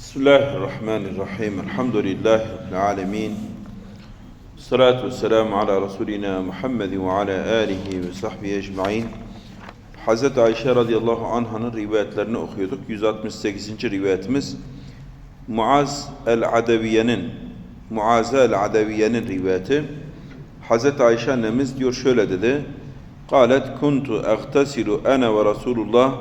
Bismillahirrahmanirrahim. Elhamdülillahi Rabbil alemin. Salatu vesselamu ala Resulina Muhammed ve ala alihi ve sahbihi ecmain. Hz. Ayşe radıyallahu anh'ın rivayetlerini okuyorduk. 168. rivayetimiz Muaz el-Adaviye'nin Muaz el-Adaviye'nin rivayeti. Hz. Ayşe annemiz diyor şöyle dedi. Kalet kuntu agtasilu ana ve Resulullah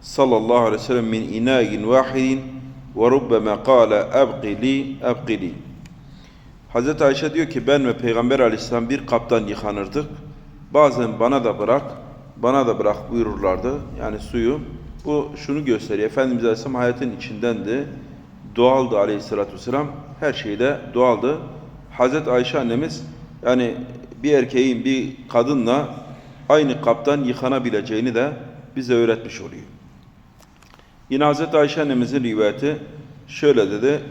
sallallahu aleyhi ve sellem min inâgin vahidin ve rubbeme kâle ebqili ebqili. Hazreti Ayşe diyor ki ben ve Peygamber aleyhisselam bir kaptan yıkanırdık. Bazen bana da bırak, bana da bırak buyururlardı. Yani suyu. Bu şunu gösteriyor. Efendimiz aleyhisselam hayatın içindendi. Doğaldı aleyhissalatü vesselam. Her şeyde doğaldı. Hazreti Ayşe annemiz yani bir erkeğin bir kadınla aynı kaptan yıkanabileceğini de bize öğretmiş oluyor. Yine Hazreti Ayşe annemizin rivayeti şöyle dedi.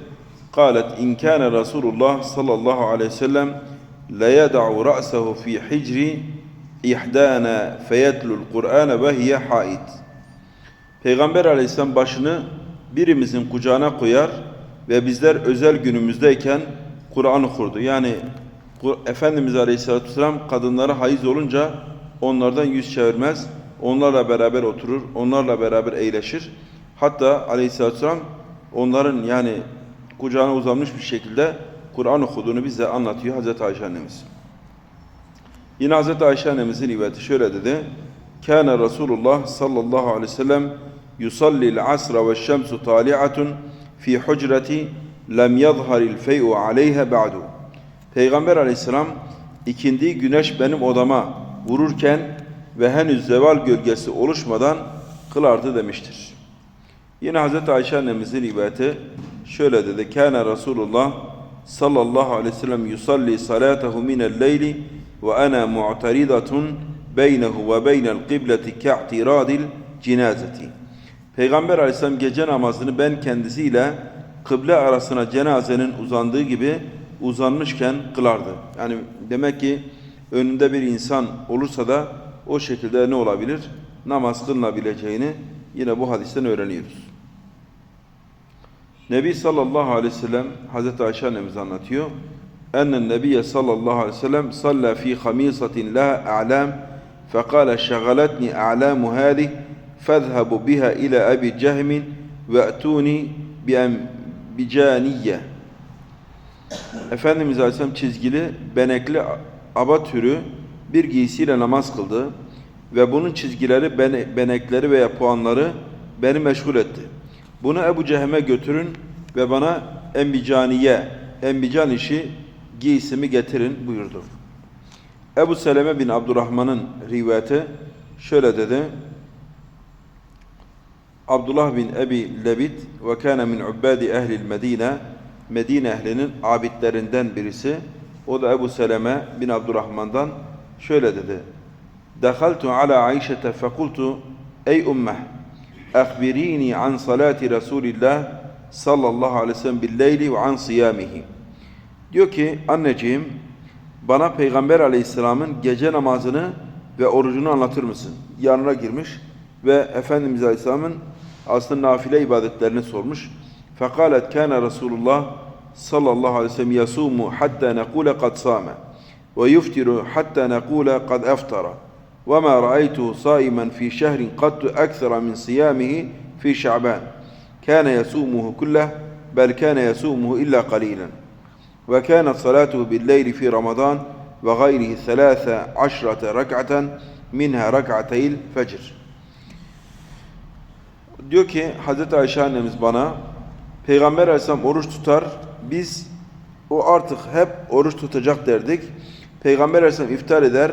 قالت إن كان رسول الله صلى الله عليه وسلم لا يدع رأسه في حجر إحدانا فيتلو القرآن وهي حائط Peygamber aleyhisselam başını birimizin kucağına koyar ve bizler özel günümüzdeyken Kur'an okurdu. Yani Efendimiz aleyhisselatü vesselam kadınları hayız olunca onlardan yüz çevirmez. Onlarla beraber oturur, onlarla beraber eğleşir. Hatta aleyhisselatü vesselam onların yani kucağına uzanmış bir şekilde Kur'an okuduğunu bize anlatıyor Hazreti Ayşe annemiz. Yine Hazreti Ayşe annemizin rivayeti şöyle dedi. Kâne Resulullah sallallahu aleyhi ve sellem yusalli'l asra ve şemsu tali'atun fi hucreti lem yadharil fey'u aleyha ba'du. Peygamber aleyhisselam ikindi güneş benim odama vururken ve henüz zeval gölgesi oluşmadan kılardı demiştir. Yine Hazreti Ayşe annemizin rivayeti şöyle dedi. Kâne Resulullah sallallahu aleyhi ve sellem yusalli salatehu minel leyli ve ana mu'taridatun beynehu ve beynel kıbleti ka'tiradil cinazeti. Peygamber aleyhisselam gece namazını ben kendisiyle kıble arasına cenazenin uzandığı gibi uzanmışken kılardı. Yani demek ki önünde bir insan olursa da o şekilde ne olabilir? Namaz kılınabileceğini yine bu hadisten öğreniyoruz. Nebi sallallahu aleyhi ve sellem Hazreti Ayşe annemiz anlatıyor. Ennen Nebiye sallallahu aleyhi ve sellem salla fi hamisatin la a'lam fekale şagaletni a'lamu hâzih fezhebu biha ila abi cehmin ve etuni bicaniyye Efendimiz Aleyhisselam çizgili, benekli aba türü bir giysiyle namaz kıldı ve bunun çizgileri, benekleri veya puanları beni meşgul etti. Bunu Ebu Cehem'e götürün ve bana embicaniye, embican işi giysimi getirin buyurdu. Ebu Seleme bin Abdurrahman'ın rivayeti şöyle dedi. Abdullah bin Ebi Lebit ve kâne min ubbâdi ehlil Medine Medine ehlinin abidlerinden birisi. O da Ebu Seleme bin Abdurrahman'dan şöyle dedi. Dehaltu ala Ayşe'te fekultu ey ummeh Akbirini an salati Resulillah sallallahu aleyhi ve sellem billeyli ve an siyamihi. Diyor ki anneciğim bana Peygamber aleyhisselamın gece namazını ve orucunu anlatır mısın? Yanına girmiş ve Efendimiz aleyhisselamın aslında nafile ibadetlerini sormuş. Fekalet kana Resulullah sallallahu aleyhi ve sellem yasumu hatta nekule kad same ve yuftiru hatta nekule kad eftara. وما رأيته صائما في شهر قط أكثر من صيامه في شعبان كان يصومه كله بل كان يصومه إلا قليلا وكانت صلاته بالليل في رمضان وغيره ثلاث عشرة ركعة منها ركعتي الفجر Diyor ki Hazreti Ayşe annemiz bana Peygamber Aleyhisselam oruç tutar biz o artık hep oruç tutacak derdik. Peygamber Aleyhisselam iftar eder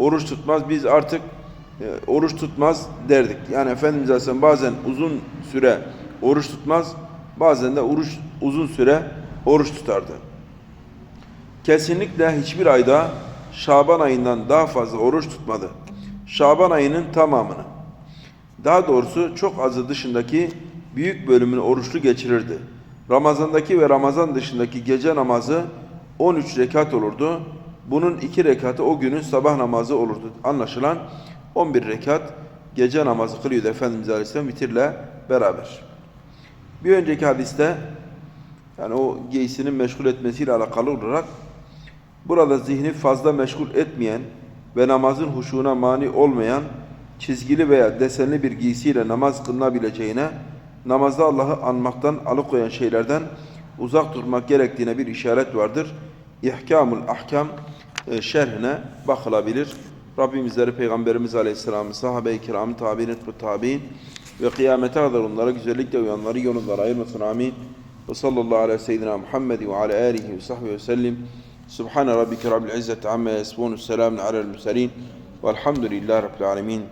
oruç tutmaz. Biz artık e, oruç tutmaz derdik. Yani Efendimiz Aleyhisselam bazen uzun süre oruç tutmaz, bazen de oruç uzun süre oruç tutardı. Kesinlikle hiçbir ayda Şaban ayından daha fazla oruç tutmadı. Şaban ayının tamamını. Daha doğrusu çok azı dışındaki büyük bölümünü oruçlu geçirirdi. Ramazandaki ve Ramazan dışındaki gece namazı 13 rekat olurdu. Bunun iki rekatı o günün sabah namazı olurdu. Anlaşılan 11 rekat gece namazı kılıyordu Efendimiz Aleyhisselam vitirle beraber. Bir önceki hadiste yani o giysinin meşgul etmesiyle alakalı olarak burada zihni fazla meşgul etmeyen ve namazın huşuğuna mani olmayan çizgili veya desenli bir giysiyle namaz kılınabileceğine, namazda Allah'ı anmaktan alıkoyan şeylerden uzak durmak gerektiğine bir işaret vardır. İhkamul ahkam e, şerhine bakılabilir. Rabbimizleri Peygamberimiz Aleyhisselam'ın sahabe-i kiramı tabi'in tabi'in ve kıyamete kadar onlara güzellikle uyanları yolundan ayırmasın amin. Ve sallallahu ala seyyidina Muhammed ve ala alihi ve sahbihi ve sellim. Subhane rabbike rabbil izzeti amma yasifun. Selamun alel murselin. Velhamdülillahi rabbil alemin.